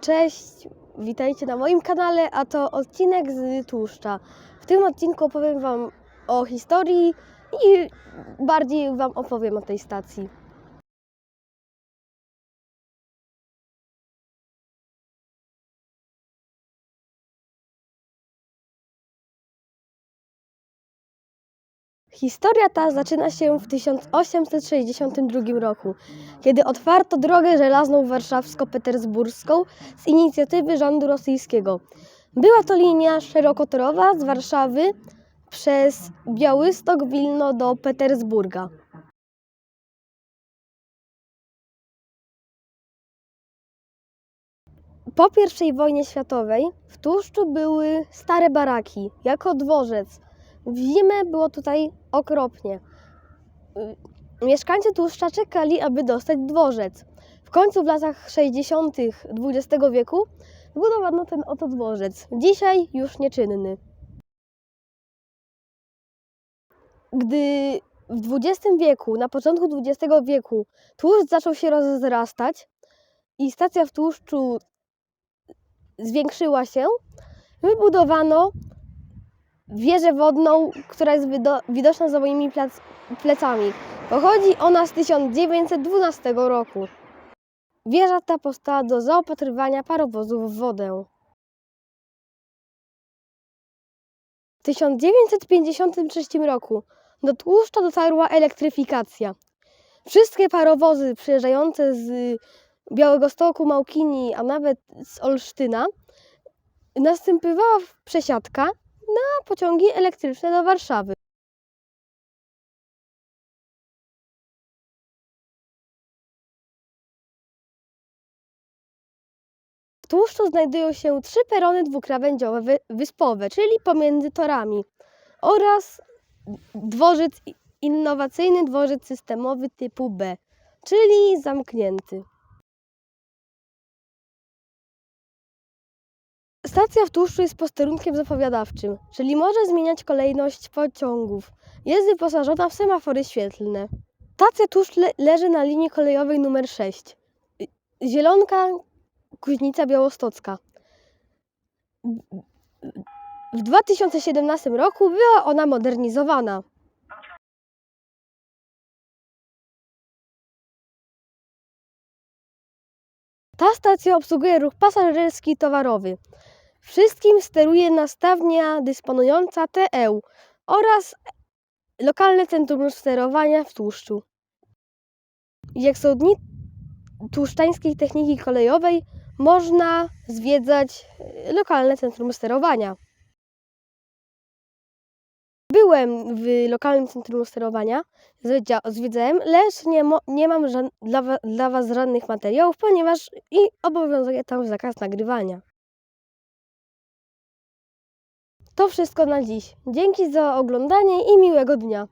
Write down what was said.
Cześć, witajcie na moim kanale, a to odcinek z tłuszcza. W tym odcinku opowiem Wam o historii i bardziej Wam opowiem o tej stacji. Historia ta zaczyna się w 1862 roku, kiedy otwarto drogę żelazną warszawsko-petersburską z inicjatywy rządu rosyjskiego. Była to linia szerokotorowa z Warszawy przez Białystok, Wilno do Petersburga. Po I wojnie światowej w tłuszczu były stare baraki, jako dworzec. W zimę było tutaj okropnie. Mieszkańcy tłuszcza czekali, aby dostać dworzec. W końcu w latach 60. XX wieku zbudowano ten oto dworzec. Dzisiaj już nieczynny. Gdy w XX wieku, na początku XX wieku, tłuszcz zaczął się rozrastać i stacja w tłuszczu zwiększyła się, wybudowano wieżę wodną, która jest wido- widoczna za moimi plec- plecami. Pochodzi ona z 1912 roku. Wieża ta powstała do zaopatrywania parowozów w wodę. W 1953 roku do tłuszcza dotarła elektryfikacja. Wszystkie parowozy przyjeżdżające z Białegostoku, Małkini, a nawet z Olsztyna następowała przesiadka na pociągi elektryczne do Warszawy. W tłuszczu znajdują się trzy perony dwukrawędziowe wy- wyspowe, czyli pomiędzy torami oraz dworzec innowacyjny dworzec systemowy typu B, czyli zamknięty. Stacja w tłuszczu jest posterunkiem zapowiadawczym, czyli może zmieniać kolejność pociągów. Jest wyposażona w semafory świetlne. Stacja tłuszcz le- leży na linii kolejowej nr 6. Y- Zielonka, Kuźnica Białostocka. W 2017 roku była ona modernizowana. Ta stacja obsługuje ruch pasażerski i towarowy. Wszystkim steruje nastawnia dysponująca TEU oraz lokalne centrum sterowania w tłuszczu. Jak są dni tłuszczańskiej techniki kolejowej, można zwiedzać e, lokalne centrum sterowania. Byłem w lokalnym centrum sterowania, zwiedzałem, lecz nie, nie mam dla, dla Was żadnych materiałów, ponieważ i obowiązuje tam zakaz nagrywania. To wszystko na dziś. Dzięki za oglądanie i miłego dnia.